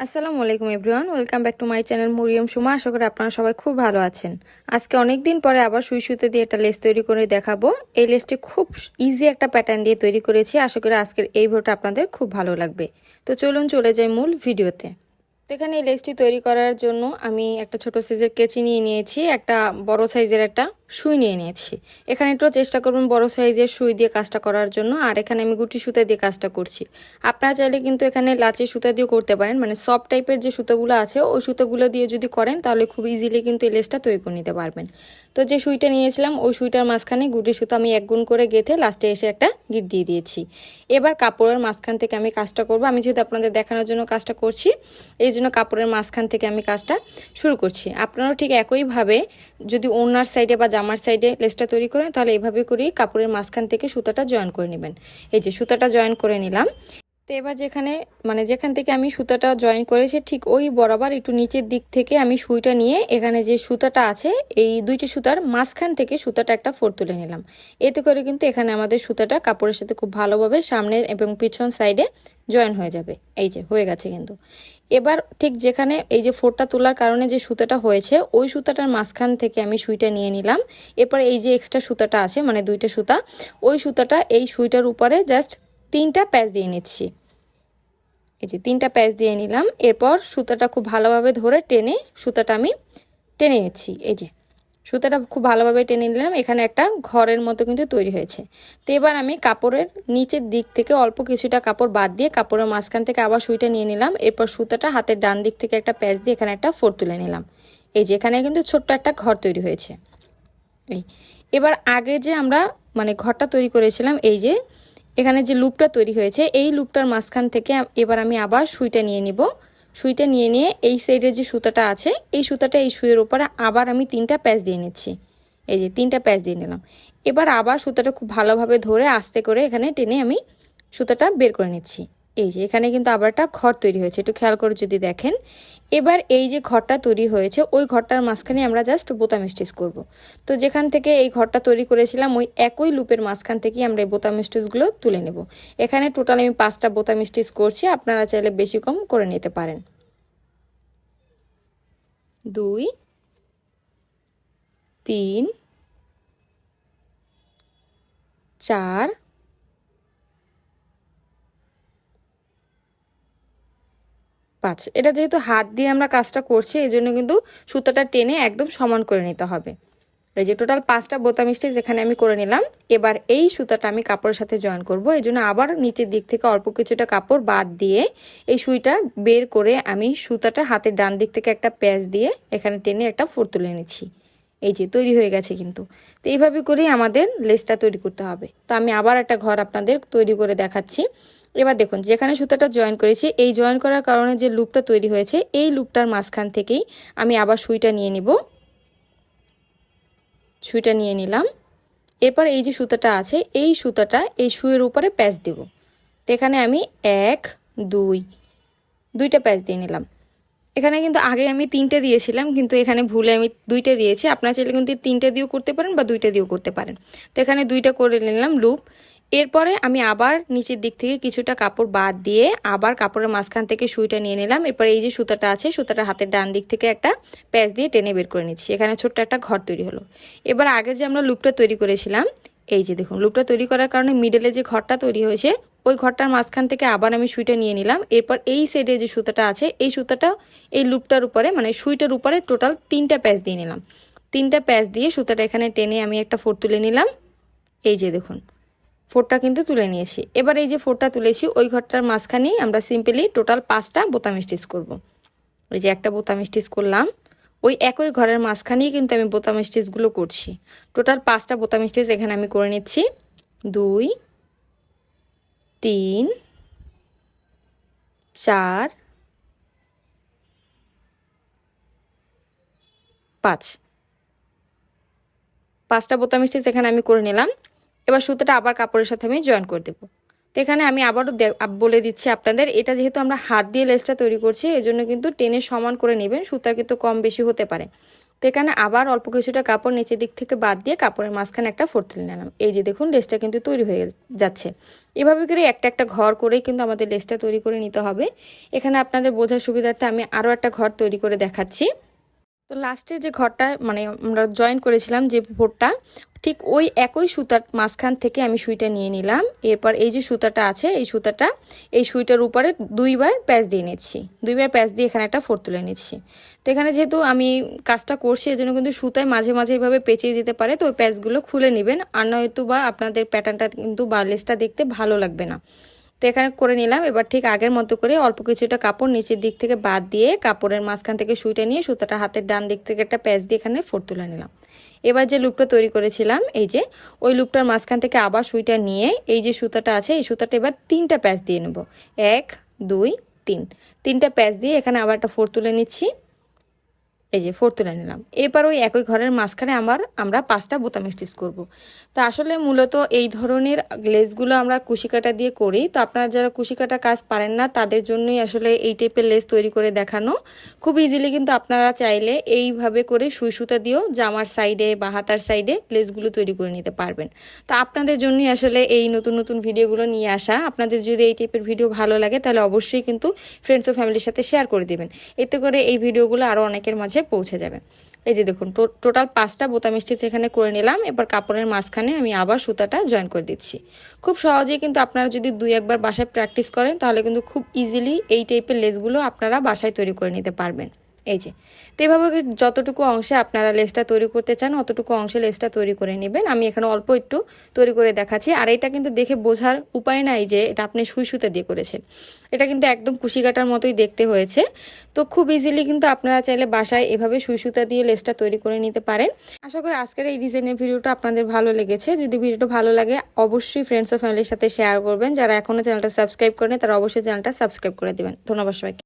আসসালামু আলাইকুম everyone, welcome back to my channel Mariyam Suma. আশা করি আপনারা সবাই খুব ভালো আছেন। আজকে অনেক দিন পরে আবার সুই সুতে দিয়ে একটা লেস তৈরি করে দেখাবো। এই লেসটি খুব ইজি একটা প্যাটার্ন দিয়ে তৈরি করেছি। আশা করি আজকের এই ভিডিওটা আপনাদের খুব ভালো লাগবে। তো চলুন চলে যাই মূল ভিডিওতে। তো এখানে এই লেসটি তৈরি করার জন্য আমি একটা ছোট সাইজের কেচি নিয়ে নিয়েছি, একটা বড় সাইজের একটা সুই নিয়ে নিয়েছি। এখানে একটু চেষ্টা করবেন বড় সাইজের সুই দিয়ে কাজটা করার জন্য, আর এখানে আমি গুটি সুতা দিয়ে কাজটা করছি। আপনারা চাইলে কিন্তু এখানে লাচে সুতা দিয়েও করতে পারেন মানে সফট টাইপের যে সুতোগুলো আছে, ওই সুতোগুলো দিয়ে যদি করেন, তাহলে খুব ইজিলি কিন্তু এই লেসটা তৈরি করে নিতে পারবেন। তো যে সুইটা নিয়েছিলাম, ওই সুইটার মাঝখানে গুটি সুতো আমি এক গুণ করে গেঁথে লাস্টে এসে একটা গিট দিয়ে দিয়েছি। এবার কাপড়ের মাঝখান থেকে আমি কাজটা করব। আমি যেহেতু আপনাদের দেখানোর জন্য কাজটা করছি, এই জন্য কাপড়ের মাঝখান থেকে আমি কাজটা শুরু করছি। আপনারাও ঠিক একইভাবে যদি ওনার সাইডে বা জামার সাইডে লেসটা তৈরি করেন, তাহলে এইভাবে করেই কাপড়ের মাঝখান থেকে সুতাটা জয়েন করে নেবেন। এই যে সুতাটা জয়েন করে নিলাম। তো এবার যেখানে মানে যেখান থেকে আমি সুতাটা জয়েন করেছি, ঠিক ওই বরাবর একটু নিচের দিক থেকে আমি সুইটা নিয়ে এখানে যে সুতাটা আছে, এই দুইটি সুতার মাঝখান থেকে সুতাটা একটা ফোর তুলে নিলাম। এতে করে কিন্তু এখানে আমাদের সুতাটা কাপড়ের সাথে খুব ভালোভাবে সামনের এবং পিছন সাইডে জয়েন হয়ে যাবে। এই যে, হয়ে গেছে কিন্তু। এবার ঠিক যেখানে এই যে ফোরটা তোলার কারণে যে সুতাটা হয়েছে, ওই সুতাটার মাঝখান থেকে আমি সুইটা নিয়ে নিলাম। এরপর এই যে এক্সট্রা সুতাটা আছে মানে দুইটা সুতা, ওই সুতাটা এই সুইটার উপরে জাস্ট তিনটা প্যাচ দিয়ে নিচ্ছি। এই যে তিনটা প্যাচ দিয়ে নিলাম। এরপর সুতাটা খুব ভালোভাবে ধরে টেনে সুতাটা আমি টেনে নিচ্ছি। এই যে সুতাটা খুব ভালোভাবে টেনে নিলাম। এখানে একটা ঘরের মতো কিন্তু তৈরি হয়েছে। তো এবার আমি কাপড়ের নিচের দিক থেকে অল্প কিছুটা কাপড় বাদ দিয়ে কাপড়ের মাঝখান থেকে আবার সুইটা নিয়ে নিলাম। এরপর সুতাটা হাতের ডান দিক থেকে একটা প্যাচ দিয়ে এখানে একটা ফোর তুলে নিলাম। এই যে এখানে কিন্তু ছোট্ট একটা ঘর তৈরি হয়েছে। এই এবার আগে যে আমরা মানে ঘরটা তৈরি করেছিলাম, এই যে এখানে যে লুপটা তৈরি হয়েছে, এই লুপটার মাঝখান থেকে এবার আমি আবার সুইটা নিয়ে নিব। সুইটা নিয়ে নিয়ে এই সাইডে যে সুতাটা আছে, এই সুতাটা এই সুইয়ের উপরে আবার আমি তিনটা প্যাচ দিয়ে নিচ্ছি। এই যে তিনটা প্যাচ দিয়ে নিলাম। এবার আবার সুতাটা খুব ভালোভাবে ধরে আস্তে করে এখানে টেনে আমি সুতাটা বের করে নিচ্ছি। এই যে, এখানে কিন্তু আবার একটা ঘর তৈরি হয়েছে, একটু খেয়াল করে যদি দেখেন। এবার এই যে ঘরটা তৈরি হয়েছে, ওই ঘরটার মাঝখানে আমরা জাস্ট বোতাম স্টিচ করব। তো যেখান থেকে এই ঘরটা তৈরি করেছিলাম, ওই একই লুপের মাঝখান থেকেই আমরা এই বোতাম স্টিচগুলো তুলে নেব। এখানে টোটাল আমি পাঁচটা বোতাম স্টিচ করছি, আপনারা চাইলে বেশি কম করে নিতে পারেন। দুই, তিন, চার পাঁচ এটা যেহেতু হাত দিয়ে আমরা কাজটা করছি, এই জন্য কিন্তু সুতাটা টেনে একদম সমান করে নিতে হবে। এই যে টোটাল পাঁচটা বোতাম স্টিচ এখানে আমি করে নিলাম, এবার এই সুতাটা আমি কাপড়ের সাথে জয়েন করব। এই জন্য আবার নিচের দিক থেকে অল্প কিছুটা কাপড় বাদ দিয়ে এই সুইটা বের করে আমি সুতাটা হাতের ডান দিক থেকে একটা প্যাচ দিয়ে এখানে টেনে একটা ফোর তুলে নিচ্ছি। এই যে তৈরি হয়ে গেছে কিন্তু। তো এইভাবে করেই আমাদের লেসটা তৈরি করতে হবে। তো আমি আবার একটা ঘর আপনাদের তৈরি করে দেখাচ্ছি। এবার দেখুন, যেখানে সুতাটা জয়েন করেছি, এই জয়েন করার কারণে যে লুপটা তৈরি হয়েছে, এই লুপটার মাঝখান থেকেই আমি আবার সুইটা নিয়ে নিব। সুইটা নিয়ে নিলাম। এরপর এই যে সুতাটা আছে, এই সুতাটা এই সুইয়ের উপরে প্যাচ দেব। তো এখানে আমি এক, দুই, দুইটা প্যাচ দিয়ে নিলাম। এখানে কিন্তু আগে আমি তিনটে দিয়েছিলাম, কিন্তু এখানে ভুলে আমি দুইটা দিয়েছি। আপনার চাইলে কিন্তু তিনটে দিয়েও করতে পারেন বা দুইটা দিয়েও করতে পারেন। তো এখানে দুইটা করে নিলাম লুপ। এরপরে আমি আবার নিচের দিক থেকে কিছুটা কাপড় বাদ দিয়ে আবার কাপড়ের মাঝখান থেকে সুইটা নিয়ে নিলাম। এরপরে এই যে সুতাটা আছে, সুতাটা হাতের ডান দিক থেকে একটা প্যাচ দিয়ে টেনে বের করে নিচ্ছি। এখানে ছোট্ট একটা ঘর তৈরি হলো। এবার আগে যে আমরা লুপটা তৈরি করেছিলাম, এই যে দেখুন, লুপটা তৈরি করার কারণে মিডলে যে ঘরটা তৈরি হয়েছে ওই ঘরটার মাঝখান থেকে আবার আমি সুইটা নিয়ে নিলাম। এরপর এই সাইডে যে সুতাটা আছে, এই সুতাটা এই লুপটার উপরে মানে সুইটার উপরে টোটাল তিনটা প্যাচ দিয়ে নিলাম। তিনটা প্যাচ দিয়ে সুতাটা এখানে টেনে আমি একটা ফোর তুলে নিলাম। এই যে দেখুন, ফোরটা কিন্তু তুলে নিয়েছি। এবার এই যে ফোরটা তুলেছি, ওই ঘরটার মাঝখানেই আমরা সিম্পলি টোটাল পাঁচটা বোতাম স্টিচ করব। ওই যে একটা বোতাম স্টিচ করলাম। ওই একই ঘরের মাঝখানেই কিন্তু আমি বোতাম স্টিচগুলো করছি। টোটাল পাঁচটা বোতাম স্টিচ এখানে আমি করে নিচ্ছি। দুই তিন, চার, পাঁচ। পাঁচটা বোতাম স্টিচ এখানে আমি করে নিলাম। এবার সুতোটা আবার কাপড়ের সাথে আমি জয়েন করে দেবো। তো এখানে আমি আবারও বলে দিচ্ছি আপনাদের, এটা যেহেতু আমরা হাত দিয়ে লেসটা তৈরি করছি এই জন্য কিন্তু টেনে সমান করে নেবেন, সুতা কিন্তু কম বেশি হতে পারে। তো এখানে আবার অল্প কিছুটা কাপড় নিচের দিক থেকে বাদ দিয়ে কাপড়ের মাঝখানে একটা ফোর তুলে নিলাম। এই যে দেখুন, লেসটা কিন্তু তৈরি হয়ে যাচ্ছে। এভাবে করে একটা একটা ঘর করেই কিন্তু আমাদের লেসটা তৈরি করে নিতে হবে। এখানে আপনাদের বোঝার সুবিধার্থে আমি আরও একটা ঘর তৈরি করে দেখাচ্ছি। তো লাস্টে যে ঘরটা মানে আমরা জয়েন করেছিলাম যে ফোরটা ঠিক ওই একই সুতার মাঝখান থেকে আমি সুইটা নিয়ে নিলাম। এরপর এই যে সুতাটা আছে, এই সুতাটা, এই সুইটার উপরে দুইবার প্যাচ দিয়ে নিচ্ছি। দুইবার প্যাচ দিয়ে এখানে একটা ফোর তুলে নিচ্ছি। তো এখানে যেহেতু আমি কাজটা করছি, এজন্য কিন্তু সুতায় মাঝে মাঝে এভাবে পেঁচিয়ে যেতে পারে, তো ওই প্যাচগুলো খুলে নেবেন। আর নয়তো বা আপনাদের প্যাটার্নটা কিন্তু বা লেসটা দেখতে ভালো লাগবে না। তো এখানে করে নিলাম। এবার ঠিক আগের মতো করে অল্প কিছুটা কাপড় নিচের দিক থেকে বাদ দিয়ে কাপড়ের মাঝখান থেকে সুইটা নিয়ে সুতাটা হাতের ডান দিক থেকে একটা প্যাচ দিয়ে এখানে ফোর তুলে নিলাম। এবার যে লুপটা তৈরি করেছিলাম, এই যে, ওই লুপটার মাঝখান থেকে আবার সুইটা নিয়ে এই যে সুতাটা আছে, এই সুতাটা এবার তিনটা প্যাচ দিয়ে নেব। এক, দুই, তিন। তিনটা প্যাচ দিয়ে এখানে আবার একটা ফোর তুলে নিচ্ছি। এই যে ফোর তুলে নিলাম এরপর ওই একই ঘরের মাঝখানে আমার, আমরা পাঁচটা বোতাম স্টিচ করব। তো আসলে মূলত এই ধরনের লেসগুলো আমরা কুশিকাটা দিয়ে করি। তো আপনারা যারা কুশিকাটা কাজ পারেন না, তাদের জন্যই আসলে এই টাইপের লেস তৈরি করে দেখানো। খুব ইজিলি কিন্তু আপনারা চাইলে এইভাবে করে সুই সুতা দিয়েও জামার সাইডে বা হাতার সাইডে লেসগুলো তৈরি করে নিতে পারবেন। তো আপনাদের জন্যই আসলে এই নতুন নতুন ভিডিওগুলো নিয়ে আসা। আপনাদের যদি এই টাইপের ভিডিও ভালো লাগে, তাহলে অবশ্যই কিন্তু ফ্রেন্ডস ও ফ্যামিলির সাথে শেয়ার করে দেবেন। এতে করে এই ভিডিওগুলো আরও অনেকের মাঝে পৌঁছে যাবে। এই যে দেখুন টোটাল পাঁচটা বোতাম স্টিচ এখানে করে নিলাম। এবার কাপড়ের মাঝখানে আমি আবার সুতাটা জয়েন করে দিচ্ছি। খুব সহজেই কিন্তু আপনারা যদি দুই একবার বাসায় প্র্যাকটিস করেন, তাহলে কিন্তু খুব ইজিলি এই টাইপের লেসগুলো আপনারা বাসায় তৈরি করে নিতে পারবেন। এই যে, তো এভাবে যতটুকু অংশে আপনারা লেসটা তৈরি করতে চান, অতটুকু অংশে লেসটা তৈরি করে নেবেন। আমি এখানে অল্প একটু তৈরি করে দেখাচ্ছি। আর এটা কিন্তু দেখে বোঝার উপায় নাই যে এটা আপনি সুই সুতা দিয়ে করেছেন। এটা কিন্তু একদম কুশি কাটার মতোই দেখতে হয়েছে। তো খুব ইজিলি কিন্তু আপনারা চাইলে বাসায় এভাবে সুই সুতা দিয়ে লেসটা তৈরি করে নিতে পারেন। আশা করি আজকের এই ডিজাইনের ভিডিওটা আপনাদের ভালো লেগেছে। যদি ভিডিওটা ভালো লাগে, অবশ্যই ফ্রেন্ডস ও ফ্যামিলির সাথে শেয়ার করবেন। যারা এখনও চ্যানেলটা সাবস্ক্রাইব করেন তারা অবশ্যই চ্যানেলটা সাবস্ক্রাইব করে দেবেন। ধন্যবাদ সবাইকে।